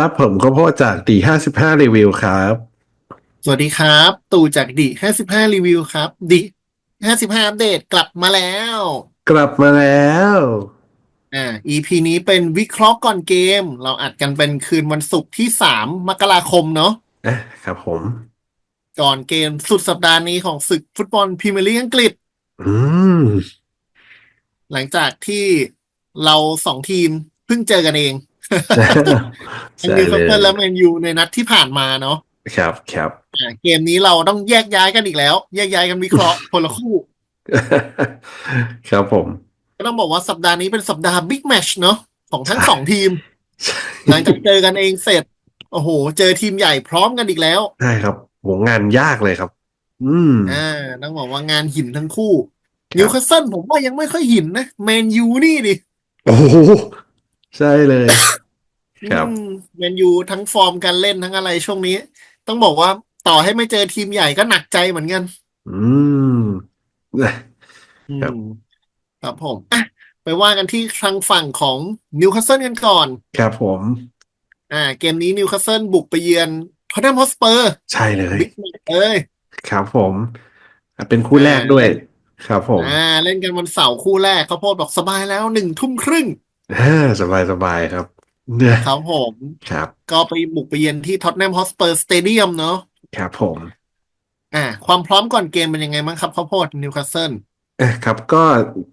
ครับ ผมก็พ่อจากดีห้าสิบห้ารีวิวครับ สวัสดีครับ ตู่จากดิห้าสิบห้ารีวิวครับดิห้าสิบห้าอัปเดตกลับมาแล้ว กลับมาแล้ว อ่า EP นี้เป็นวิเคราะห์ก่อนเกม เราอัดกันเป็นคืนวันศุกร์ที่สามมกราคมเนาะอะครับผม ก่อนเกมสุดสัปดาห์นี้ของศึกฟุตบอลพรีเมียร์ลีกอังกฤษ อืม หลังจากที่เราสองทีมเพิ่งเจอกันเอง ทั้งใช่นิวคาสเลเซิลและยแมนยูในนัดที่ผ่านมาเนาะครับครับอ่าเกมนี้เราต้องแยกย้ายกันอีกแล้ว แยกย้ายกันวิเคราะห์คนละคู่ ครับผม ก็ต้องบอกว่าสัปดาห์นี้เป็นสัปดาห์บิ๊กแมชเนาะของทั้งใช่สองทีม หลังจากเจอกันเองเสร็จ โอ้โห เจอทีมใหญ่พร้อมกันอีกแล้ว ใช่ครับโหงานยากเลยครับ อืมอ่าต้องบอกว่างานหินทั้งคู่ครับนิวคาสเซิลผมว่ายังไม่ค่อยหินนะแมนยูนี่ดิโอ้โห ใช่เลย ครับ อืมแมนยูทั้งฟอร์มการเล่นทั้งอะไรช่วงนี้ ต้องบอกว่าต่อให้ไม่เจอทีมใหญ่ก็หนักใจเหมือนกันอืม ครับ อืมครับผมอะไปว่ากันที่ทางฝั่งของนิวคาสเซิลกันก่อน ครับผม อ่า เกมนี้นิวคาสเซิลบุกไปเยือนท็อตแนมฮอสเปอร์ใช่เลย บิ๊กแมตช์เอ้ย ครับผมอะเป็นคู่แรกด้วย ครับผม อ่า เล่นกันวันเสาร์คู่แรกเขาวโพดบอกสบายแล้วหนึ่งทุ่มครึ่ง อ่าสบายสบายครับ เนี่ยครับผม ครับ ก็ไปบุกไปเยือนที่ท็อตแนมฮอสเปอร์สเตเดียมเนาะครับผม อ่า ความพร้อมก่อนเกมเป็นยังไงบ้างครับข้าวโพดนิวคาสเซิลเอะครับ ก็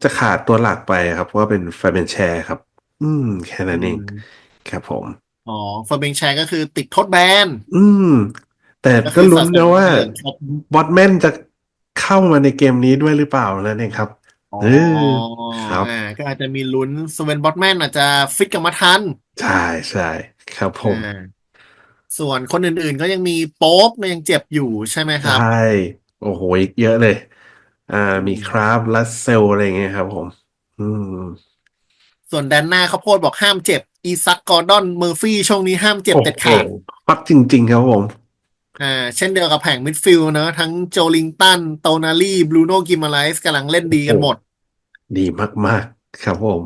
จะขาดตัวหลักไปครับ เพราะว่าเป็นแฟนเป็นแชร์ครับ อืม แค่นั้นเองครับผม อ๋อฟอร์เบงแชร์ก็คือติดโทษแบน อืม แต่ก็ก็คือลุ้สะนสนะมว่าเหรียญครบบอทแมนจะเข้ามาในเกมนี้ด้วยหรือเปล่านั่นเองครับ อ๋อเออครับ อ่าก็อาจจะมีลุ้นสเวนบอตแมนอาจจะฟิตกลับมาทันใช่ใช่ครับผม อ่าส่วนคนอื่นๆก็ยังมีโป๊ปเนี่ยยังเจ็บอยู่ใช่ไหมครับใช่โอ้โหอีกเยอะเลย อ่า มีคราฟลัสเซลอะไรอย่างเงี้ยครับผม อืม ส่วนแดนหน้าข้าวโพดบอกห้ามเจ็บ อีซักกอร์ดอนเมอร์ฟี่ช่วงนี้ห้ามเจ็บโอ้เด็ดโหขาด ฮอตจริง ๆ ครับผม อ่าเช่นเดียวกับแผงมิดฟิลด์เนอะทั้งโจลิงตันโตนาลีบรูโน่กิมาไลส์กำลังเล่นดีกันหมด ดีมาก ๆ ครับผม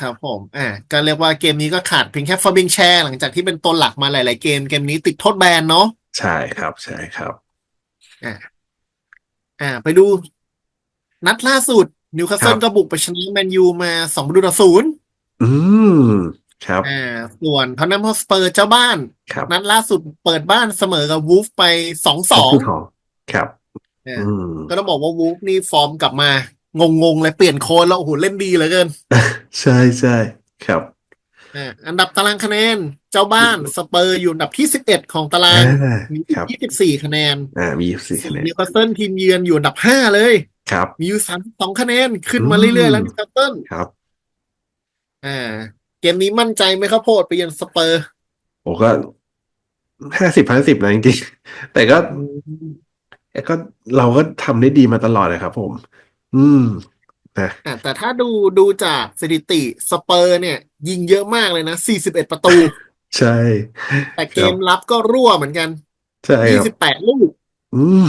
ครับผม อ่าก็เรียกว่าเกมนี้ก็ขาดเพียงแค่ฟาบิงแชร์หลังจากที่เป็นตัวหลักมาหลาย ๆ เกมเกมนี้ติดโทษแบนเนาะใช่ครับใช่ครับอ่าไปดู นัดล่าสุดนิวคาสเซิลครับก็บุกไปชนะแมนยูมาสองประตูต่อศูนย์อืม ครับอ่าส่วนทอนนัมฮอสเปอร์เจ้าบ้าน ครับนัดล่าสุดเปิดบ้านเสมอกับวูฟไปสองสองคู่ของครับอืมก็ต้องบอกว่าวูฟนี่ฟอร์มกลับมางงๆเลยเปลี่ยนโค้ชแล้วโอ้โหเล่นดีเหลือเกิน ใช่ใช่ครับอ่าอันดับตารางคะแนน เจ้าบ้านสเปอร์อยู่อันดับที่สิบเอ็ดของตารางอ่ามีครับยี่สิบสี่คะแนนอ่ามีสี่คะแนนนิวคาสเซิลทีมเยือนอยู่อันดับห้าเลยครับ มีอยู่สามสองคะแนนขึ้นมาอืมเรื่อยๆแล้วนิวคาสเซิลครับอ่า เกมนี้มั่นใจไหมครับโพดไปเยือนสเปอร์โอ้ก็ห้าสิบห้าสิบนะจริงๆแต่ก็แต่ก็เราก็ทำได้ดีมาตลอดเลยครับผม อืมนะอ่าแต่ถ้าดูดูจากสถิติสเปอร์เนี่ย ยิงเยอะมากเลยนะสี่สิบเอ็ดประตู ใช่ แต่เกมรับก็รั่วเหมือนกัน ใช่คยี่รับสิบแปดลูก อืม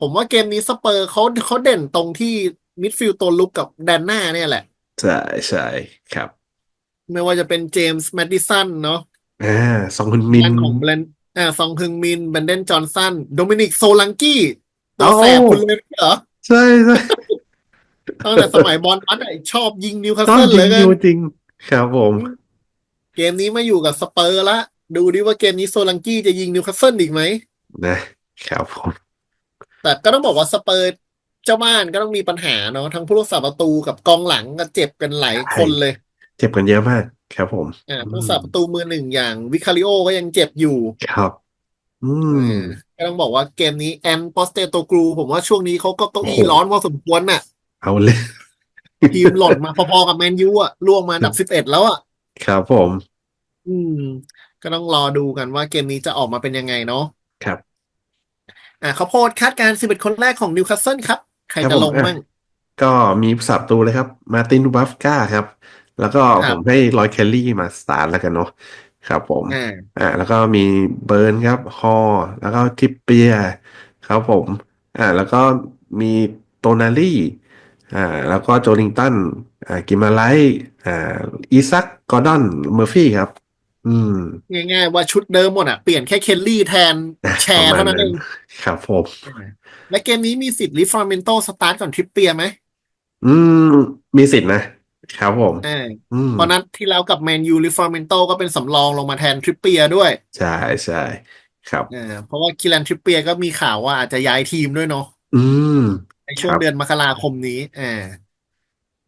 ผมว่าเกมนี้สเปอร์เขาเขาเด่นตรงที่มิดฟิลด์ตัวลุกกับแดนหน้าเนี่ยแหละ ใช่ใช่ครับ ไม่ว่าจะเป็นเจมส์แมดดิสันเนาะอ่าสองคนมินด้านของเบรนอ่าซองฮึงมินแบนเดนจอห์นสันโดมินิกโซลังกี้ตัวโอ้แสบคุณเลยเหรอ ใช่ใช่ตั้งแต่สมัยบอลมัดอะชอบยิงนิวคาสต้องเซิลจเลริยงกัอนยู่จริงครับผม เกมนี้มาอยู่กับสเปอร์ละ ดูดิว่าเกมนี้โซลังกี้จะยิงนิวคาสเซิลอีกไหมนะครับผม แต่ก็ต้องบอกว่าสเปอร์เจ้าบ้านก็ต้องมีปัญหาเนาะทั้งผู้รักษาประตูกับกองหลังก็เจ็บกันหลายคนเลย เจ็บกันเยอะมากครับผมอ่าผู้รักษาประตูมือหนึ่งอย่างวิคาริโอก็ยังเจ็บอยู่ ครับ อืมก็ต้องบอกว่าเกมนี้แอนปอสเตโตกรูผมว่าช่วงนี้เขาก็เก้าอี้โอ้โหร้อนพอสมควรน่ะ เอาเลยทีมหล่นมาพอๆกับแมนยูอะล่วงมาอันดับสิบเอ็ดแล้วอะ ครับผม อืม ก็ต้องรอดูกันว่าเกมนี้จะออกมาเป็นยังไงเนาะครับ อ่าเขาวโพดคาดการณ์สิบเอ็ดคนแรกของนิวคาสเซิลครับ ใครครับจะผมลงอะมั่งก็มีสับตูเลยครับ มาร์ตินดูบัฟก้าครับ แล้วก็ครัผบมให้ลอยเคลลี่มาสตาร์ทแล้วกันเนาะครับผมอ่าอ่าแล้วก็มีเบิร์นครับฮอลแล้วก็ทิปเปียร์ครับผมอ่าแล้วก็มีโตนาลี่อ่าแล้วก็โจลิงตันอ่ากิมาไลท์อ่าอีซักกอร์ดอนเมอร์ฟี่ครับออืม ง่ายๆว่าชุดเดิมหมดอะ เปลี่ยนแค่เคลลี่แทนแชปร์ระมาณเท่านั้นนั้เอนงครับผมและเกมนี้มีสิทธิ์ลิฟร์เมนโตสตาร์ทก่อนทริปเปียร์ไหมอืม มีสิทธินะ ครับผมอ่าอืมเพราะนั้นที่แล้วกับแมนยูลิฟร์เมนโตก็เป็นสำรองลงมาแทนทริปเปียร์ด้วยใช่ใช่ครับอ่าเพราะว่าคิรันทริปเปียร์ก็มีข่าวว่าอาจจะย้ายทีมด้วยเนาะอืม ในช่วงครับ เดือนมกราคมนี้อ่า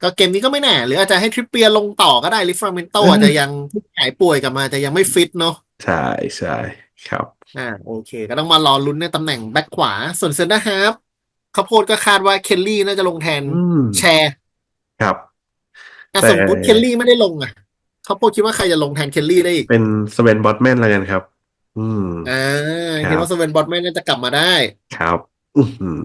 ก็เกมนี้ก็ไม่แน่ หรืออาจจะให้ทริปเปียร์ลงต่อก็ได้ลิฟร์เมนโตอืมอาจจะยังหายป่วยกลับมาอาจจะยังไม่ฟิตเนาะ ใช่ใช่ครับ อ่าโอเค ก็ต้องมารอลุ้นในตำแหน่งแบ็คขวา ส่วนเซนเตอร์ฮาร์ฟข้าวโพดก็คาดว่าเคลลี่น่าจะลงแทนอืมแชร์ ครับ แต่แต่สมมติเคลลี่ไม่ได้ลงอะข้าวโพดคิดว่าใครจะลงแทนเคลลี่ได้อีก เป็นสเวนบอตแมนแล้วกันครับ อืมอ่าครับคิดว่าสเวนบอตแมนน่าจะกลับมาได้ ครับอือหือ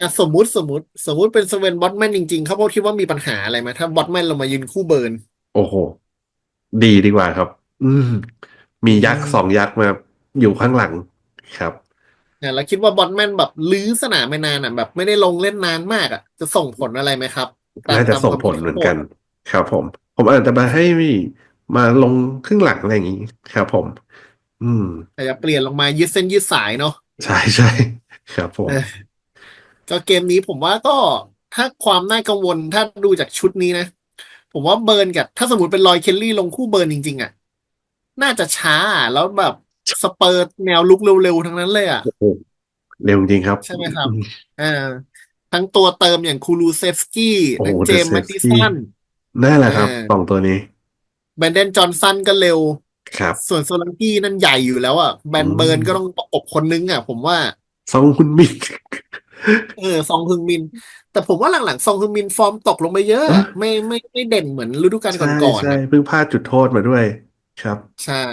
อะสมมุติสมมติ สมมติเป็นสเวนบอตแมนจริงๆข้าวโพดคิดว่ามีปัญหาอะไรไหมถ้าบอตแมนลงมายืนคู่เบิร์น โอ้โห ดีดีกว่าครับ อืม มียักษ์อืมสองยักษ์มาอยู่ข้างหลังครับเนี่ยแล้วคิดว่าบอตแมนแบบลื้อสนามไปนานอะแบบไม่ได้ลงเล่นนานมากอะ จะส่งผลอะไรไหมครับตามน่าจะตามส่งความผคิลดเหมือนข้าวโพกัดน ครับผม ผมอาจจะมาให้มาลงครึ่งหลังอะไรอย่างนี้ครับผม อืมอาจจะเปลี่ยนลงมายืดเส้นยืดสายเนาะใช่ใช่ครับผมเออก็เกมนี้ผมว่าก็ถ้าความน่ากังวลถ้าดูจากชุดนี้นะ ผมว่าเบิร์นกับถ้าสมมติเป็นลอยเคลลี่ลงคู่เบิร์นจริง ๆอะน่าจะช้าแล้วแบบสเปอร์แนวลุกเร็วๆ ทั้งนั้นเลยอะโอ้โหเร็วจริงครับ ใช่ไหมครับอ่าทั้งตัวเติมอย่างคูลูเซฟสกี้โอ้โหทั้งเจมส์แมตติ Kulusevski สัน นั่นแหละครับเออสองตัวนี้แบรนเดนจอห์นสันก็เร็ว ครับ ส่วนโซลังกี้นั่นใหญ่อยู่แล้วอะแบนอืมเบิร์นก็ต้องประกบคนนึงอะ ผมว่า ซองคุณมิน เออซองฮึงมิน แต่ผมว่าหลังๆซองฮึงมินฟอร์มตกลงไปเยอะอะ อะ ไม่ไม่ไม่เด่นเหมือนฤดูกาลใช่ก่อนๆใช่อะเพิ่งพลาดจุดโทษมาด้วย ครับ ใช่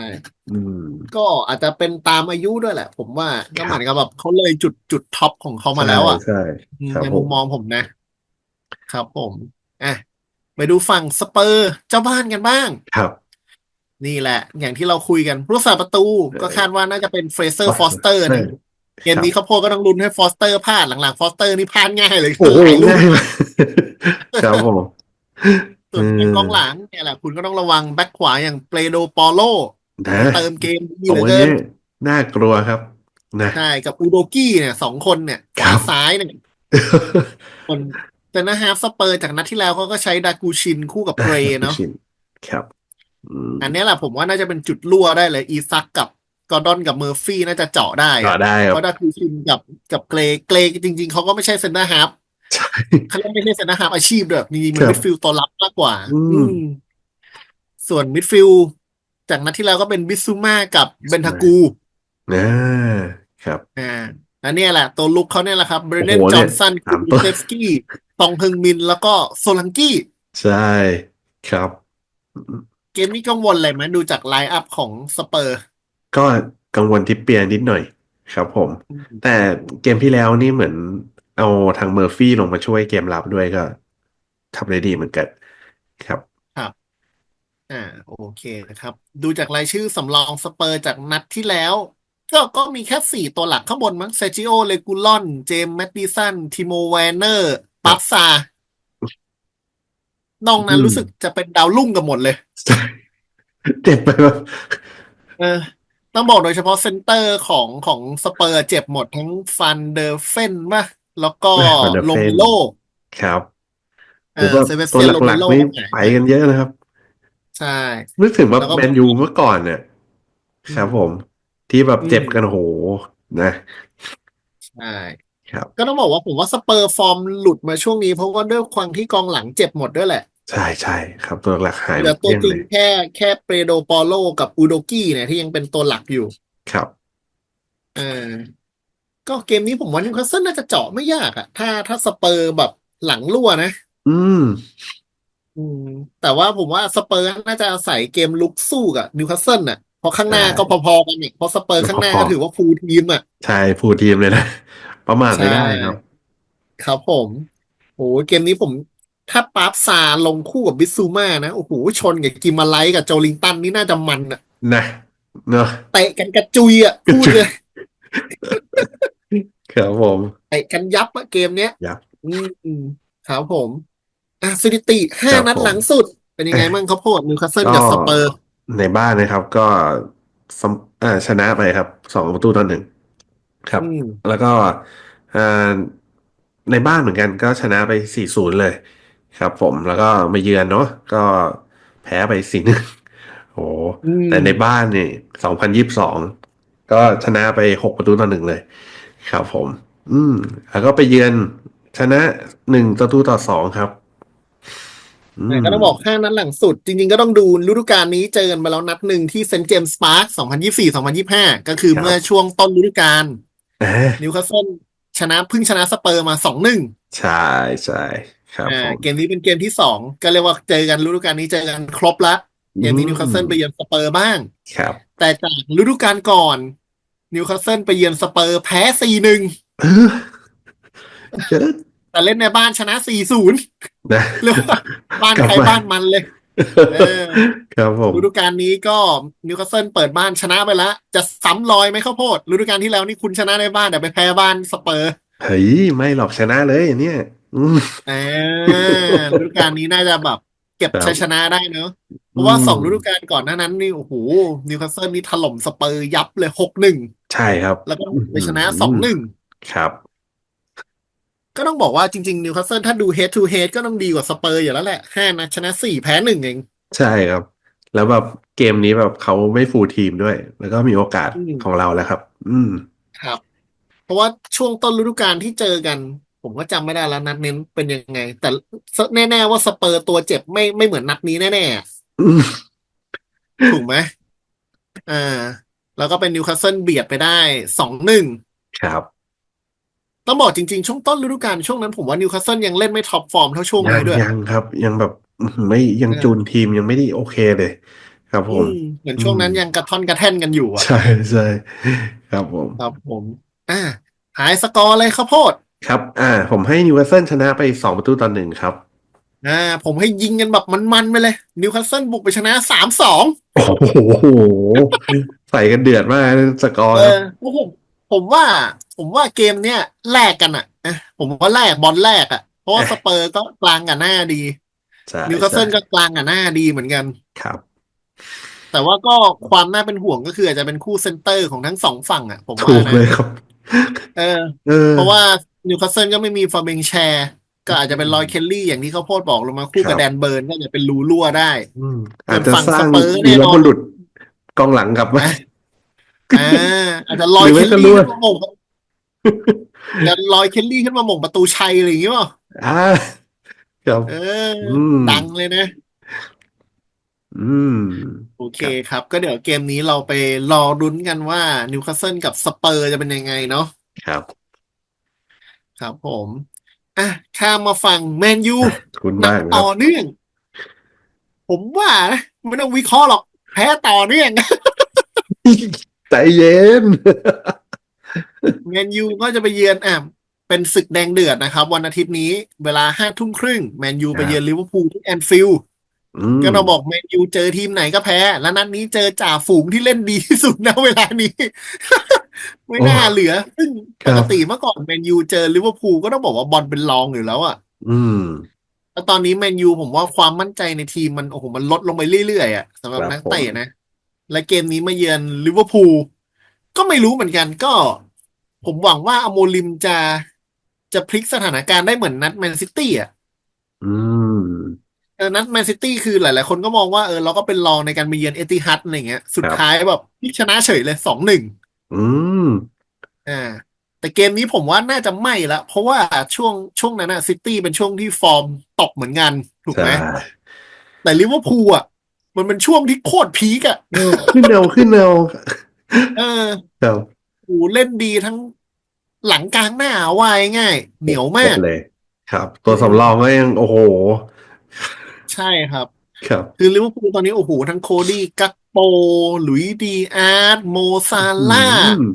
อืม ก็อาจจะเป็นตามอายุด้วยแหละ ผมว่าก็ครับเหมือนกับแบบเขาเลยจุดจุดท็อปของเขามาแล้วอะใช่อืมใช่ ครับในผมุมม มองผมนะ ครับผมอะ ไปดูฝั่งสเปอร์เจ้าบ้านกันบ้าง ครับ นี่แหละ อย่างที่เราคุยกันผู้รักษาประตูก็คาดว่าน่าจะเป็นเฟรเซอร์ฟอสเตอร์นะเกมนี้เขาวโพดก็ต้องลุ้นให้ฟอสเตอร์พลาดหลังๆ ฟอสเตอร์นี่พลาดง่ายเลยโอ้โหหลายลูกง่ายมากครับผมส่วนเป็นกองหลังเนี่ยแหละคุณก็ต้องระวังแบ็คขวาอย่างเปโดปอโลนะเติมเกมดีโอ้เหลือเกิโหเนี่นยน่ากลัวครับนะใช่กับอูโดกี้เนี่ยสองคนเนี่ยขครัวาบซ้ายเนี่ยคน แต่นะฮาฟสเปอร์จากนัดที่แล้วเขาก็ใช้ดากูชินคู่กับเกรย์เนาะชินครับอืมอันเนี้ยแหละผมว่าน่าจะเป็นจุดรั่วได้เลย อีซักกับกอร์ดอนกับเมอร์ฟี่น่าจะเจาะได้ก็ได้คเพรับราะดากูชินกับกับเกรย์เกรย์จริง ๆเขาก็ไม่ใช่เซนเตอร์ฮาฟใช่เขาเรียกไม่ใช่เซนเตอร์ฮาฟอาชีพด้วยจริงๆมันครับมิดฟิลด์ตัวรับมากกว่า อืมอืมส่วนมิดฟิลด์จากนัดที่แล้วก็เป็นบิสซูมากับเบนทากูนะครับอ่าอันเนี้ยแหละ ตัวลุกเขาเนี่ยแหละครับเบรเดนโอ้โหจเนี่อยห์นสันสามคูตัวเซฟสกี้ ตองเฮงมินแล้วก็โซลังกี้ ใช่ครับ เกมนี้กังวลอะไรไหมดูจากไลน์อัพของสเปอร์ ก็กังวลทิปเปียนิดหน่อยครับผม แต่เกมที่แล้วนี่เหมือนเอาทางเมอร์ฟี่ลงมาช่วยเกมรับด้วยก็ทำได้ดีเหมือนกันครับอ่าโอเคนะครับ ดูจากรายชื่อสำรองสเปอร์จากนัดที่แล้ว ก็ก็มีแค่สี่ตัวหลักข้างบนมั้งเซจิโอเลกูลอน เจมส์แมตติสัน ทิโมแวนเนอร์ ปับซา นอกนั้นอืมรู้สึกจะเป็นดาวรุ่งกันหมดเลย เจ็บไปแบบเออ ต้องบอกโดยเฉพาะเซนเตอร์ของของสเปอร์เจ็บหมดทั้งฟันเดอร์เฟนป่ะแล้วก็ Van der โล Ven เมโล ครับเอหรืออว่าเซเบสตัวเตียนโลหเมลักโลๆนี่ก็หายไปกันเยอะนะครับ ใช่ นึกถึงว่าแล้วก็แมนยูเมื่อก่อนเนี่ยครับผม ที่แบบเจ็บอืมกันโหนะใช่ ครับ ก็ต้องบอกว่าผมว่าสเปอร์ฟอร์มหลุดมาช่วงนี้ เพราะว่าด้วยความที่กองหลังเจ็บหมดด้วยแหละ ใช่ใช่ครับ ตัวหลักหายเหลือตัวเกลี้ยงจริเลงยแค่แค่เปโดปอโลกับอูโดกี้เนี่ยที่ยังเป็นตัวหลักอยู่ ครับเออก็เกมนี้ผมว่านิวคาสเซิลน่าจะเจาะไม่ยากอะถ้าถ้าสเปอร์แบบหลังรั่วนะ อืม อืม แต่ว่าผมว่าสเปอร์น่าจะอาศัยเกมลุกสู้กับนิวคาสเซิลน่ะเพราะข้างหน้าใช่ก็พอๆกันเนี่ยเพราะสเปอร์ข้างหน้าพอๆก็ถือว่าฟูลทีมอะ ใช่ฟูลทีมเลยนะ ประมาทไม่ได้ครับ ครับผมโอ้เกมนี้ผม ถ้าปาร์ฟซาลงคู่กับบิสซูมานะโอ้โหชนกับกิมมาไลท์กับโจลิงตันนี่น่าจะมันอะนะเนาะเตะกันกระจุยอะพูดเลยครับผมเตะกันยับอะเกมเนี้ยยับอืมอืมครับผมอะสถิติห้าครับนัดผมหลังสุด เป็นยังไงบ้างครับโพดนิวคาสเซิลก็กับสเปอร์ ในบ้านนะครับ ก็ซัมอ่าชนะไปครับสองประตูต่อหนึ่ง ครับ อืมแล้วก็อ่าในบ้านเหมือนกันก็ชนะไปสี่ศูนย์เลย ครับผมแล้วก็มาเยือนเนาะก็แพ้ไปสี่หนึ่งโอ้อืมแต่ในบ้านนี่สองพันยี่สิบสองก็ชนะไปหกประตูต่อหนึ่งเลย ครับผม อืม แล้วก็ไปเยือนชนะหนึ่งประตูต่อสองครับ อืแต่มก็ต้องบอกห้านัดหลังสุด จริง ๆ ก็ต้องดูฤดูกาลนี้เจอกันมาแล้วนัดหนึ่งที่เซนต์เจมส์พาร์ค2024-2025ก็คือเมื่อช่วงต้นฤดูกาลอ่า นิวคาสเซิลชนะเพิ่งชนะสเปอร์มา2-1ใช่ใช่ครับอ่าผมเกมนี้เป็นเกมที่สองก็เรียกว่าเจอกันฤดูกาลนี้เจอกันครบละเกมนี้นิวคาสเซิลไปเยือนสเปอร์บ้าง ครับ แต่จากฤดูกาลก่อนนิวคาสเซิลไปเยือนสเปอร์แพ้4-1เออเยอะแต่เล่นในบ้านชนะ4-0นะเรียกว่าบ้านกลับใครมาบ้านมันเลยเออ ครับผมฤดูกาลนี้ก็นิวคาสเซิลเปิดบ้านชนะไปแล้ว จะซ้ำรอยไหมข้าวโพดฤดูกาลที่แล้วนี่คุณชนะในบ้านแต่ไปแพ้บ้านสเปอร์เฮ้ยไม่หรอกชนะเลยอันเนี่ยอืมอ่าฤดูกาลนี้น่าจะแบบ เก็บครับชัยชนะได้เนอะเพราะว่าอืมสองฤดูกาลก่อนหน้านั้นนี่โอ้โหนิวคาสเซิลนี่ถล่มสเปอร์ยับเลยหกหนึ่งใช่ครับ แล้วก็ไปชนะสองหนึ่งครับ ก็ต้องบอกว่าจริงๆนิวคาสเซิลถ้าดู head to head ก็ต้องดีกว่าสเปอร์อยู่แล้วแหละห้านัดชนะสี่แพ้หนึ่งเอง ใช่ครับ แล้วแบบเกมนี้แบบเขาไม่ฟูลทีมด้วย แล้วก็มีโอกาสอืมของเราแล้วครับ อืมครับ เพราะว่าช่วงต้นฤดูกาลที่เจอกัน ผมก็จำไม่ได้แล้วนัดเน้นเป็นยังไง แต่แน่ๆว่าสเปอร์ตัวเจ็บไม่ไม่เหมือนนัดนี้แน่ๆอืมถูกไหมอ่า แล้วก็เป็นนิวคาสเซิลเบียดไปได้สองหนึ่งครับ ต้องบอกจริงๆ ช่วงต้นฤดูกาลช่วงนั้นผมว่านิวคาสเซิลยังเล่นไม่ท็อปฟอร์มเท่าช่วงยันี้งด้วย ยังครับ ยังแบบอื้อหือไม่ยังเออจูนทีมยังไม่ได้โอเคเลย ครับผอืมมเหมือนช่วงนั้นอืมยังกระท่อนกระแท่นกันอยู่อะ ใช่ใช่ครับผมครับผม อ่า หายสกอร์เลยข้าวโพดครับ อ่า ผมให้นิวคาสเซิลชนะไปสองประตูต่อหนึ่งครับอ่าผมให้ยิงกันแบบมันๆไปเลย นิวคาสเซิลบุกไปชนะสามสองโอ้โห ใส่กันเดือดมากสกอร์เอครับอผมผมว่า ผมว่าเกมเนี้ยแลกกันอะอะผมว่าแลกบอลแลกอะ เพราะว่าสเปอร์ก็กลางกับหน้าดีใช่นิวคาสเซิลใช่ก็กลางกับหน้าดีเหมือนกันครับ แต่ว่าก็ความน่าเป็นห่วงก็คืออาจจะเป็นคู่เซนเตอร์ของทั้งสองฝั่งอะ ผมถูว่ากนะเลยครับเออเออเพราะว่านิวคาสเซิลก็ไม่มีฟาเบงแชร์ก็อาจจะเป็นลอยเคลลี่อย่างที่เขาโพดบอกลงมาคู่ครักับบแดนเบิร์นก็จะเป็นรูรั่วได้อืมอาจจะฝั่งสร้างสเปอร์แน่วีนรอนบุรุษกองหลังกลับมาอ่าอาจจะลอยหรือเคไม่ลก็ลี่รั่ว ขึ้นมาหม่งจะลอยเคลลี่ขึ้นมาหม่งประตูชัยอะไรอย่างงี้เปล่าอ่าครับเอออมดังเลยนะ อืม โอเคครับ ก็เดี๋ยวเกมนี้เราไปรอรุ้นกันว่านิวคาสเซิลกับสเปอร์จะเป็นยังไงเนาะครับครับผมอะข้ามมาฟังแมนยูคุณหนัมากกครัต่บอเนื่อง ผมว่านะไม่ต้องวิเคราะห์หรอก แพ้ต่อเนื่องใจเย็น แมนยูก็จะไปเยือนอะเป็นศึกแดงเดือดนะครับ วันอาทิตย์นี้เวลาห้าทุ่มครึ่งแมนยูไปเยือนลิเวอร์พูลที่แอนฟิลด์อืมก็เราบอกแมนยูเจอทีมไหนก็แพ้ แล้วนัดนี้เจอจ่าฝูงที่เล่นดีที่สุดนะเวลานี้ ไม่น่าเหลือ ซึ่งปกติเมื่อก่อนแมนยูเจอลิเวอร์พูลก็ต้องบอกว่าบอลเป็นรองอยู่แล้วอะ อืมแล้วตอนนี้แมนยูผมว่าความมั่นใจในทีมมันโอ้โหมันลดลงไปเรื่อยๆอะสำหรับครับนักเตะนะ และเกมนี้มาเยือนลิเวอร์พูล ก็ไม่รู้เหมือนกันก็ ผมหวังว่าอโมลิมจะจะพลิกสถานการณ์ได้เหมือนนัดแมนซิตี้อะอืมเออนัดแมนซิตี้คือหลาย ๆ คนก็มองว่าเออเราก็เป็นรองในการไปเยือนเอติฮัดอะไรเงี้ย สุดครับท้ายแบบพลิกชนะเฉยเลยสองหนึ่งอืมอ่า แต่เกมนี้ผมว่าน่าจะไม่ละ เพราะว่าช่วงช่วงนั้นอะซิตี้เป็นช่วงที่ฟอร์มตกเหมือนกันถูกไหมใช่แต่ลิเวอร์พูลอะมันเป็นช่วงที่โคตรพีกอะเออขึ้นเร็วขึ้นเร็ว เออครับโอ้โหเล่นดีทั้งหลังกลางหน้าวายง่าย เหนียวมากครบเลย ครับ ตัวสำรองก็ยังโอ้โห ใช่ครับ ครับ คือลิเวอร์พูลตอนนี้โอ้โหทั้งโคดี้กักโปหลุยส์ดีอาร์ตโมซาล่าห์อืม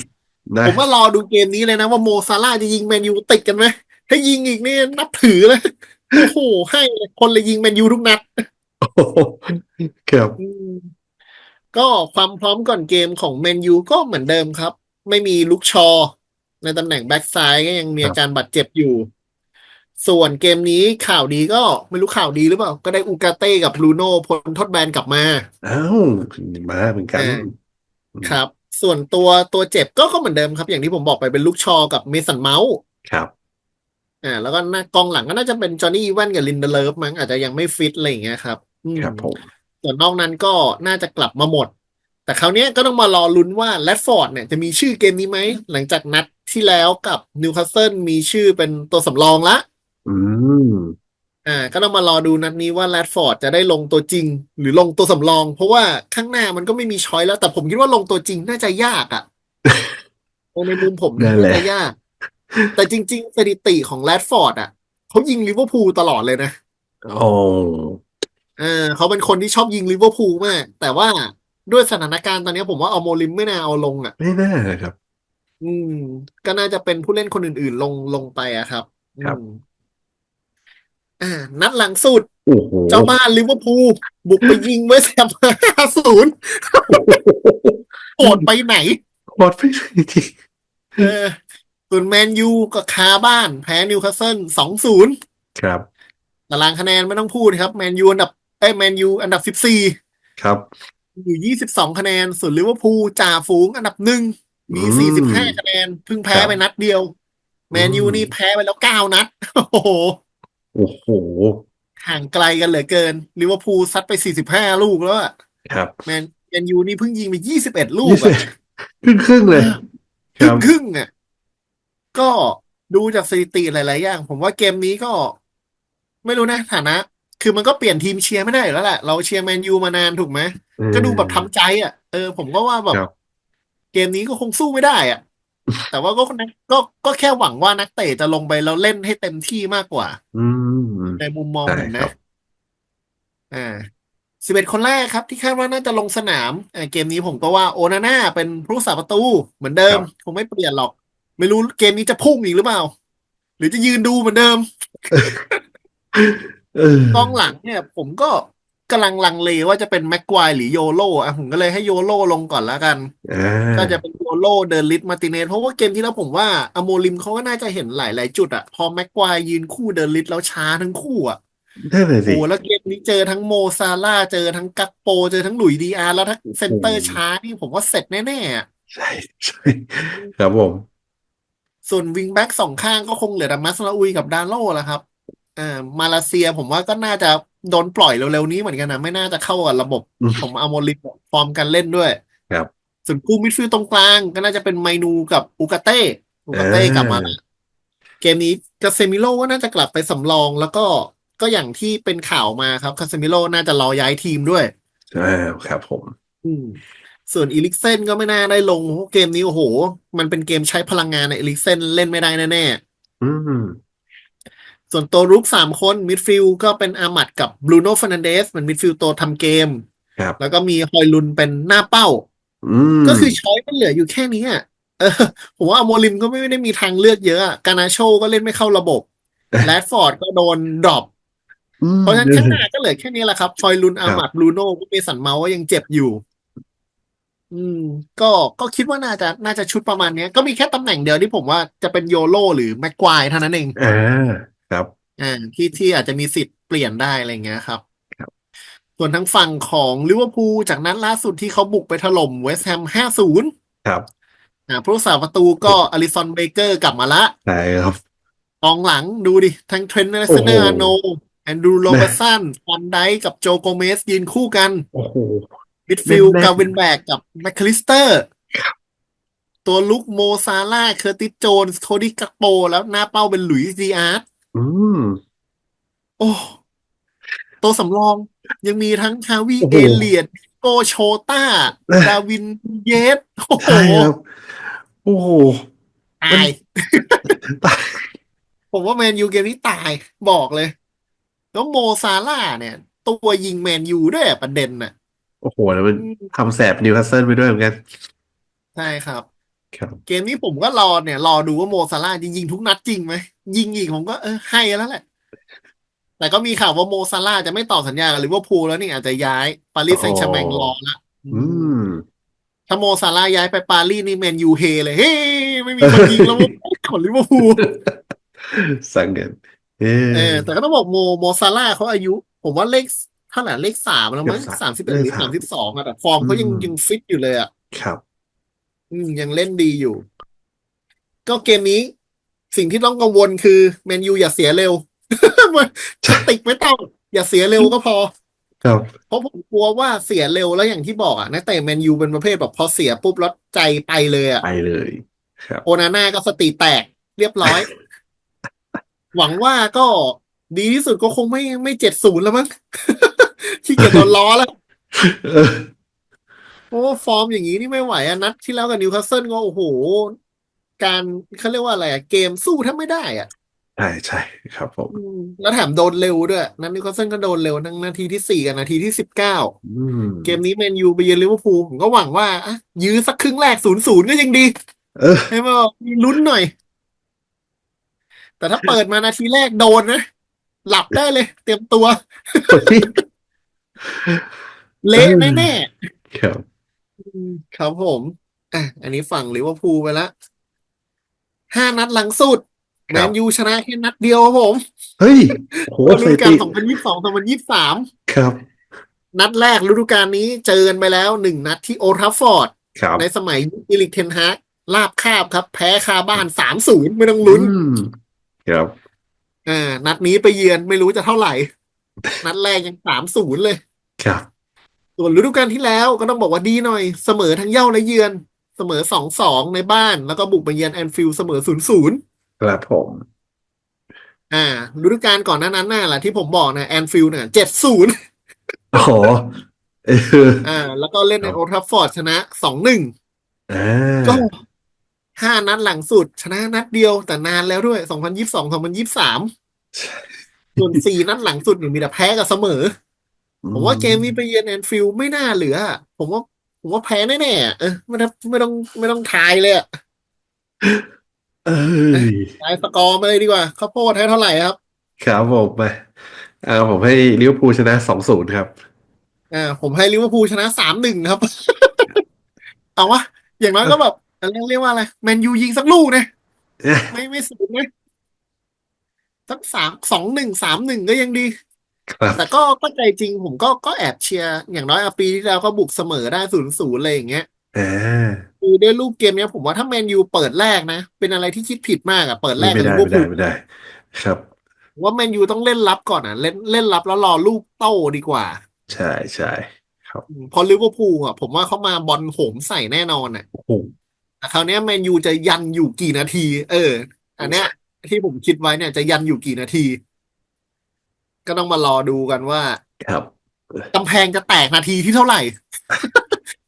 นะผมว่ารอดูเกมนี้เลยนะว่าโมซาล่าห์จะยิงแมนยูติดกันไหมถ้ายิงอีกนี่นับถือเลยโอ้โหให้เลยคนเลยยิงแมนยูทุกนัดโอ้โหครับอืม ก็ความพร้อมก่อนเกมของแมนยูก็เหมือนเดิมครับ ไม่มีลุกชอ ในตำแหน่งแบ็กซ้ายก็ยังมีอาการบาดเจ็บอยู่ ส่วนเกมนี้ข่าวดีก็ไม่รู้ข่าวดีหรือเปล่า ก็ได้อูกาเต้กับบรูโน่พ้นโทษแบนกลับมาอ้าวมาเหมือนกันอ่าครับ ส่วนตัวตัวเจ็บก็ก็เหมือนเดิมครับ อย่างที่ผมบอกไปเป็นลูกชอกับเมสันเมาส์ครับอ่าแล้วก็หน้ากองหลังก็น่าจะเป็นจอห์นนี่อีแวนกับลินเดเลฟมั้งอาจจะยังไม่ฟิตอะไรอย่างเงี้ยครับอืมครับผม ส่วนนอกนั้นก็น่าจะกลับมาหมด แต่คราวเนี้ยก็ต้องมารอลุ้นว่าแรดฟอร์ดเนี่ยจะมีชื่อเกมนี้ไหม หลังจากนัดที่แล้วกับนิวคาสเซิลมีชื่อเป็นตัวสำรองละอืมอ่า ก็ต้องมารอดูนัดนี้ว่าแรดฟอร์ดจะได้ลงตัวจริง หรือลงตัวสำรอง เพราะว่าข้างหน้ามันก็ไม่มีช้อยแล้ว แต่ผมคิดว่าลงตัวจริงน่าจะยากอะ่ะในมุมผมนั่น่านแหละจะยาก แต่จริง ๆ สถิติของแรดฟอร์ดอะเขายิงลิเวอร์พูลตลอดเลยนะโอ้ เออเขาเป็นคนที่ชอบยิงลิเวอร์พูลมาก แต่ว่าด้วยสถานการณ์ตอนนี้ผมว่าเอาโมลิมไม่น่าเอาลงอะ ไม่น่าครับ อืม ก็น่าจะเป็นผู้เล่นคนอื่นๆ ลงลงไปอะครับครับอืมอ่า นัดหลังสุดโอ้โหเจ้าบ้านลิเวอร์พูลบุกไปยิงเวสต์แฮมห้าศูนย์โอดไปไหนโคตรไม่ได้จริงเออส่วนแมนยูก็คาบ้าน แพ้นิวคาสเซิลสองศูนย์ครับตารางคะแนนไม่ต้องพูดครับ แมนยูอันดับเอ้ยแมนยูอันดับสิบสี่ครับ อยู่ยี่สิบสองคะแนน ส่วนลิเวอร์พูลจ่าฝูงอันดับหนึ่งมีอืมสี่สิบห้าคะแนนเพิ่งแพ้ครับไปนัดเดียว แมนยูอืมนี่แพ้ไปแล้วเก้านัด โอ้โหโอ้โหห่างไกลกันเหลือเกินลิเวอร์พูลซัดไปสี่สิบห้าลูกแล้วอะครับแมนแมนยูนี่เพิ่งยิงไปยี่สิบเอ็ดลูยี่กสิบอะครึ่งครึ่งๆเลยคครึ่รังบครึ่งอะก็ดูจากสถิติหลาย ๆ อย่าง ผมว่าเกมนี้ก็ ไม่รู้นะฐานะ คือมันก็เปลี่ยนทีมเชียร์ไม่ได้อยู่แล้วแหละ เราเชียร์แมนยูมานานถูกไหมก็ดูแบบทำใจ อะเออผมก็ว่าแบบครับเกมนี้ก็คงสู้ไม่ได้ อะ แต่ว่าก็ก็ก็แค่หวังว่านักเตะจะลงไปแล้วเล่นให้เต็มที่มากกว่า อืมในมุมมองได้ผมครันะบอ่าสิบเอ็ดคนแรกครับ ที่คาดว่าน่าจะลงสนามอ่าเกมนี้ผมก็ว่าโอนาน่าเป็นผู้รักษาประตูเหมือนเดิม คงไม่เปลี่ยนหรอก ไม่รู้เกมนี้จะพุ่งอีกหรือเปล่า หรือจะยืนดูเหมือนเดิมเออ กองหลังเนี่ย ผมก็กำลังลังเลว่าจะเป็นแม็กควายหรือโยโรอะผมก็เลยให้โยโรลงก่อนแล้วกันอ่าก็จะเป็นโยโรเดินลิสมาร์ติเนสเพราะว่าเกมที่แล้วผมว่าอโมลิมเขาก็น่าจะเห็นหลาย ๆ จุดอะพอแม็กควายยืนคู่เดินลิสแล้วช้าทั้งคู่อะได้เลยสิโอ้แล้วเกมนี้เจอทั้งโมซาร่าห์เจอทั้งกักโป เจอทั้งหลุยส์ดีอาร์แล้วถ้าเซนเตอร์ช้านี่ผมว่าเสร็จแน่ๆอะใช่ใช่ครับผมส่วนวิงแบ็กสองข้างก็คงเหลือแต่มัสลาอุยกับดาโลแหละครับ อ่ามาเลเซียผมว่าก็น่าจะโดนปล่อยเร็วๆนี้เหมือนกันนะไม่น่าจะเข้ากับระบบอืมของอโมลิมฟอร์มการเล่นด้วย ครับส่วนคู่มิดฟิลด์ตรงกลางก็น่าจะเป็นไมนูกับอูกาเต้อูกาเต้กลับมา เกมนี้กาเซมิโลก็น่าจะกลับไปสำรองแล้วก็ก็อย่างที่เป็นข่าวมาครับคาเซมิโลน่าจะรอย้ายทีมด้วยอ่าครับผม อืมส่วนอีลิกเซนก็ไม่น่าได้ลงเพราะเกมนี้โอ้โห มันเป็นเกมใช้พลังงานในอีลิกเซนเล่นไม่ได้แน่อืมๆ ส่วนตัวรุกสามคนมิดฟิลด์ก็เป็นอามัดกับบรูโน่ฟ r นันเดสเป็นมิดฟิลด์ตัวทำเกม ครับแล้วก็มีฮอยลุนเป็นหน้าเป้า อืมก็คือช้อยมันเหลืออยู่แค่นี้อะเออผมว่าอโมลิมก็ไม่ได้มีทางเลือกเยอะอะกานาโชก็เล่นไม่เข้าระบบแรดฟอร์ดก็โดนดรอปอืมเพราะฉะนั้นข้างหน้าก็เหลือแค่นี้แหละครับ ชอยลุนอามัดบรูโน่ก็เมสันเมาส์ก็ยังเจ็บอยู่ อืม ก็ก็คิดว่าน่าจะน่าจะชุดประมาณเนี้ย ก็มีแค่ตำแหน่งเดียวที่ผมว่าจะเป็นโยโรหรือแม็กควายเท่านั้นเอง อ่า ครับอ่าที่ที่อาจจะมีสิทธิ์เปลี่ยนได้อะไรเงี้ยครับครับส่วนทางฝั่งของลิเวอร์พูลจากนั้นล่าสุดที่เขาบุกไปถล่มเวสต์แฮมห้าศูนย์ครับอ่าผู้รักษาประตูก็อลิซอนเบเกอร์กลับมาละใช่ครับกองหลังดูดิ ทั้งเทรนเนอร์โอ้เซโหเนอร์อาโนแอนดรูโรเบอร์สันฟอนไดกับโจโกเมสยืนคู่กัน โอ้โหมิดฟิลด์แน่นๆกาวินแบกกับแมคคลิสเตอร์ตัวลุกโมซาร่าเคอร์ติสโจนส์โคดี้กักโป แล้วหน้าเป้าเป็นหลุยส์ดีอาร์ต อืม โอ้ตัวสำรองยังมีทั้งฮาวิโอ้โห เอเลียดโกโชต้า ดาวินเยสโอ้โหใช่ครับ โอ้โห ตายผมว่าแมนยูเกมนี้ตายบอกเลย แล้วโมซาร่าเนี่ย ตัวยิงแมนยูด้วยอะประเด็นน่ะโอ้โห แล้วมันทำแสบนิวคาสเซิลไปด้วยเหมือนกัน ใช่ครับ ครับ เกมนี้ผมก็รอเนี่ย รอดูว่าโมซาร่าจะยิงทุกนัดจริงไหม ยิงอีกผมก็เออให้แล้วแหละ แต่ก็มีข่าวว่าโมซาร่าจะไม่ต่อสัญญากับลิเวอร์พูลแล้วนี่อาจจะย้ายปารีสแซงต์แชร์แมงรอละอืมถ้าโมซาร่าย้ายไปปารีสนี่แมนยูเฮเลยเฮ้ไม่มีคนยิงแล้วของลิเวอร์พูลสั่งเงินเอเอออแต่ก็ต้องบอกโมโมซาร่าห์เขาอายุ ผมว่าเลขเท่าไหร่เลขสามแล้วมั้งเลขสามสามสิบเลเอ็ดขหรือสามสามสิบสองอะแต่ฟอร์มเขายังอืมยังฟิตอยู่เลยอะครับอืมยังเล่นดีอยู่ ก็เกมนี้ สิ่งที่ต้องกังวลคือแมนยูอย่าเสียเร็วมันแทคติกไม่ต้อง อย่าเสียเร็วก็พอครับเพราะผมกลัวว่าเสียเร็วแล้วอย่างที่บอกอะนักเตะแมนยูเป็นประเภทแบบพอเสียปุ๊บแล้วใจไปเลยอะไปเลยครับโอนาน่าก็สติแตกเรียบร้อย หวังว่าก็ดีที่สุดก็คงไม่ไม่เจ็ดศูนย์แล้วมั้งขี้เกียจโดนล้อแล้วเออเพราะว่าฟอร์มอย่างนี้นี่ไม่ไหวอะนัดที่แล้วกับนิวคาสเซิลก็โอ้โห การเขาเรียกว่าอะไรอะเกมสู้แทบไม่ได้อะใช่ใช่ครับผมอืมแล้วแถมโดนเร็วด้วย นั้นนิวคาสเซิลก็โดนเร็วทั้งนาทีที่สี่กับนาทีที่สิบเก้าอืมเกมนี้แมนยูไปเยือนลิเวอร์พูลผมก็หวังว่าอะยื้อสักครึ่งแรกศูนย์ศูนย์ก็ยังดีเออให้มามีลุ้นหน่อย แต่ถ้าเปิดมานาทีแรกโดนนะ หลับได้เลย เตรียมตัวเละแน่ครับๆอืมครับผมอะอันนี้ฝั่งลิเวอร์พูลไปละ ห้านัดหลังสุดคแมรับนยูชนะแค่นัดเดียวครับผม เฮ้ยโหฤสดูถิกาลติสองพันยี่สิบสองสองพันยี่สิบสามครับ นัดแรกฤดูกาลนี้เจอกันไปแล้วหนึ่งนัดที่โอลด์ทัฟฟอร์ดครับในสมัยอีลิกเทนฮากลาบคาบครับ แพ้คาบ้านสามศูนย์ไม่ต้องลุ้นอืมครับอ่านัดนี้ไปเยือนไม่รู้จะเท่าไหร่ นัดแรกยังสามศูนย์เลย ครับ ส่วนฤดูกาลที่แล้วก็ต้องบอกว่าดีหน่อยเสมอทั้งเย่าและเยือน เสมอสองสองในบ้าน แล้วก็บุกไปเยือนแอนฟิลด์เสมอศูนย์ศูนย์ครับผม อ่าฤดูกาลก่อนหน้านั้นน่ะแหละที่ผมบอกนะแอนฟิลด์เนี่ยเจ็ดศูนย์โอ้โหเอออ่า แล้วก็เล่นในครับโอลด์ทัฟฟอร์ดชนะสองหนึ่งอ่าก็ห้านัดหลังสุด ชนะนัดเดียวแต่นานแล้วด้วยสองพันยี่สิบสองสองพันยี่สิบสามส่วนสี่นัดหลังสุดเนี่ยมีแต่แพ้กับเสมอ ผมว่าเกมนี้ไปเยือนแอนฟิลด์ไม่น่าเหลือ ผมว่า ผมว่าแพ้แน่ๆอะเออไม่ต้องไม่ต้องไม่ต้องทายเลยอะเอ้ยทายสกอร์มาเลยดีกว่าข้าวโพดให้เท่าไหร่ครับ ครับผมไปอ่าผมให้ลิเวอร์พูลชนะสองศูนย์ครับ อ่า ผมให้ลิเวอร์พูลชนะสามหนึ่งครับ เอาวะอย่างน้อยก็แบบเรียกเรียกว่าอะไรแมนยูยิงสักลูกนะไม่ไม่สูงนะสักสามสองหนึ่งสามหนึ่งก็ยังดี ครับ แต่ก็ก็ใจจริงผมก็ก็แอบเชียร์อย่างน้อยอะปีที่แล้วก็บุกเสมอได้ศูนย์ศูนย์อะไรอย่างเงี้ยอ่า คือด้วยรูปเกมเนี้ยผมว่าถ้าแมนยูเปิดแรกนะ เป็นอะไรที่คิดผิดมากอะเปิดแรกไม่กับได้ลิเวอไม่ร์ได้พูลไม่ได้ ครับ ผมว่าแมนยูต้องเล่นรับก่อนอะเล่นเล่นรับแล้วรอลูกโต้ดีกว่าใช่ใช่ครับอืมเพอลิเวอร์พูลอะผมว่าเขามาบอลโหมใส่แน่นอนอะ โอ้โหแต่คราวเนี้ยแมนยูจะยันอยู่กี่นาที เออ อันเนี้ยที่ผมคิดไว้เนี่ยจะยันอยู่กี่นาที ก็ต้องมารอดูกันว่าครับกำแพงจะแตกนาทีที่เท่าไหร่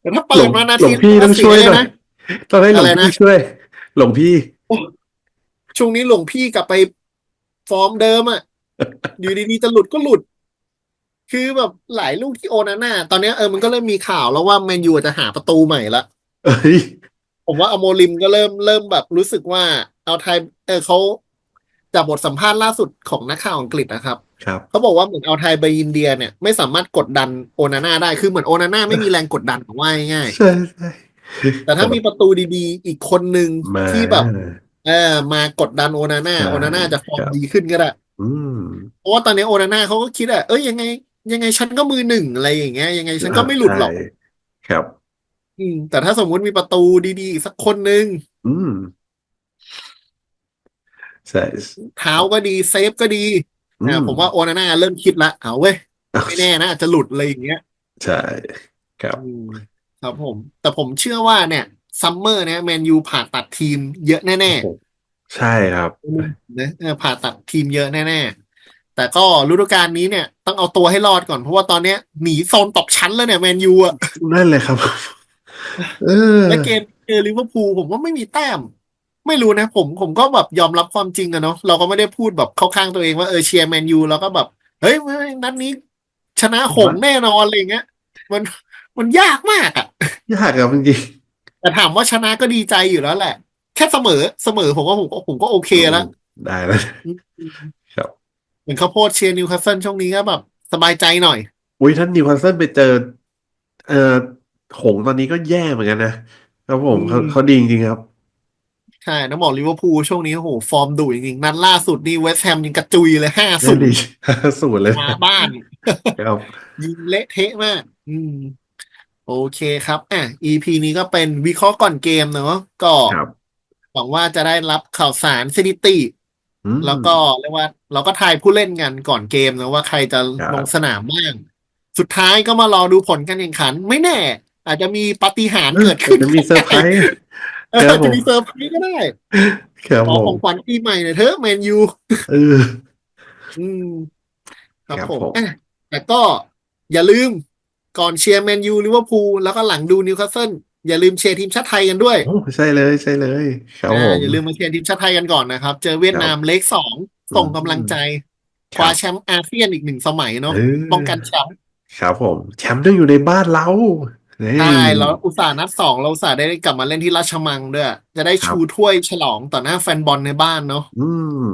แต่ถ้าหเปิลดวงมานาหลทีวงพี่ต้องช่วยหน่อยนะต้องให้หลวงอะไรนะพี่ช่วย หลวงพี่ ช่วงนี้หลวงพี่กลับไปฟอร์มเดิมอะ อยู่ดีๆจะหลุดก็หลุด คือแบบหลายลูกที่โอนาน่าตอนเนี้ยเออมันก็เริ่มมีข่าวแล้วว่าแมนยูอาจจะหาประตูใหม่ละเอ้ยผมว่าอโมริมก็เริ่มเริ่มแบบรู้สึกว่าเอาไทย เออเขาจากบทสัมภาษณ์ล่าสุดของนักข่าวอังกฤษนะครับ ครับเขาบอกว่าเหมือนเอาไทยไปอินเดียเนี่ยไม่สามารถกดดันโอนาน่าได้คือเหมือนโอนาน่าไม่มีแรงกดดันของว่าง่ายใช่ใช่ๆแต่ถ้ามีประตูดีๆ อีกคนหนึ่งมาที่แบบ เออมากดดันโอนาน่าใช่โอนาน่าจะฟอร์มครับดีขึ้นก็ได้อืมเพราะว่าตอนนี้โอนาน่าเขาก็คิดอะเอ้ยยังไง ยังไงฉันก็มือหนึ่งอะไรอย่างเงี้ยยังไงฉันก็ไม่หลุดหรอกใช่ครับ อืม แต่ถ้าสมมุติมีประตูดีๆอีกสักคนหนึ่งอืมใช่เท้าก็ดีเซฟก็ดี อือ่าผมว่าโอนาน่าเริ่มคิดละเอาเว้ยไม่แน่นะอาจจะหลุดอะไรอย่างเงี้ย ใช่ ครับอืมครับผม แต่ผมเชื่อว่าเนี่ยซัมเมอร์เนี่ยแมนยูผ่าตัดทีมเยอะแน่โอ้โหใช่ครับๆนะเออผ่าตัดทีมเยอะแน่ๆ แต่ก็ฤดูกาลนี้เนี่ย ต้องเอาตัวให้รอดก่อนเพราะว่าตอนเนี้ยหนีโซนตกชั้นแล้วเนี่ยแมนยูอะนั่นเลยครับ เออและเกมเจอลิเวอร์พูลผมว่าไม่มีแต้ม ไม่รู้นะผมผมก็แบบยอมรับความจริงอะเนาะเราก็ไม่ได้พูดแบบเข้าข้างตัวเองว่าเออเชียร์แมนยูเราก็แบบ เฮ้ยไม่ไม่นัดนี้ ชนะหงส์แน่นอนอะไรอย่างเงี้ย มันมันยากมากอะยากครับจริงแต่ถามว่าชนะก็ดีใจอยู่แล้วแหละ แค่เสมอเสมอผมว่าผมก็ผมก็โอเคแล้วได้แล้วครับเหมือนข้าวโพดเชียร์นิวคาสเซิลช่วงนี้ก็แบบ สบายใจหน่อย อุ้ยท่านนิวคาสเซิลไปเจอ เอ่อหงส์ตอนนี้ก็แย่เหมือนกันนะ ครับผมเขาอืมเขาดีจริงๆครับ ใช่ต้องบอกลิเวอร์พูลช่วงนี้โอ้โห ฟอร์มดุจริงๆนัดล่าสุดนี่เวสต์แฮมยิงกระจุยเลยห้านั่ศูนนดิย์สูตรเลยมาบ้านครับยิงเละเทะมาก อืม โอเคครับ อะ EP นี้ก็เป็นวิเคราะห์ก่อนเกมเนอะก็ครับหวังว่าจะได้รับข่าวสารสถิติอืมแล้วก็เรียกว่า เราก็ทายผู้เล่นกันก่อนเกมนะว่าใครจะครับลงสนามบ้าง สุดท้ายก็มารอดูผลการแข่งขัน ไม่แน่ อาจจะมีปาฏิหาริย์เกิดขึ้นจะมีเซอร์ไพรส์เออ ครับอาจผม จะมีเซอร์ไพรส์ก็ได้ครับขอผขอมงขวัญปีใหม่หน่อยเถอะแมนยู เออ อืมครับครับผมผม อะแต่ก็อย่าลืมก่อนเชียร์แมนยูลิเวอร์พูลแล้วก็หลังดูนิวคาสเซิลอย่าลืมเชียร์ทีมชาติไทยกันด้วยโอ้ใช่เลยใช่เลยครับอ่าผมอย่าลืมมาเชียร์ทีมชาติไทยกันก่อนนะครับ เจอเวียดนามเลขสองส่งกำลังใจคว้าแชมป์อาเซียนอีกหนึ่งสมัยเนาะเออป้องกันแชมป์ครับผม แชมป์ต้องอยู่ในบ้านเรา นี่ใช่แล้วอุตส่าห์นัดสองเราอุตส่าห์ได้กลับมาเล่นที่ราชมังด้วย จะได้ครับ ชูถ้วยฉลองต่อหน้าแฟนบอลในบ้านเนาะอืม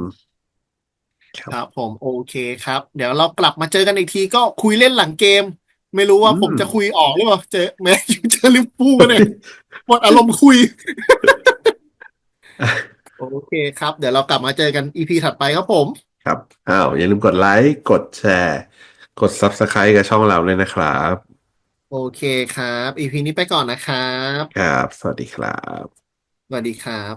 ครับครับผมโอเคครับ เดี๋ยวเรากลับมาเจอกันอีกทีก็คุยเล่นหลังเกม ไม่รู้ว่าอืมผมจะคุยออกหรือเปล่าเจอแม้ยูเจอลิเวอร์พูลเนี่ยหมดอารมณ์คุย โอเคครับ เดี๋ยวเรากลับมาเจอกันอีพีถัดไปครับผม ครับอ้าวอย่าลืมกดไลค์ กดแชร์ กด Subscribe กับช่องเราเลยนะครับ โอเคครับ อีพีนี้ไปก่อนนะครับ ครับ สวัสดีครับ สวัสดีครับ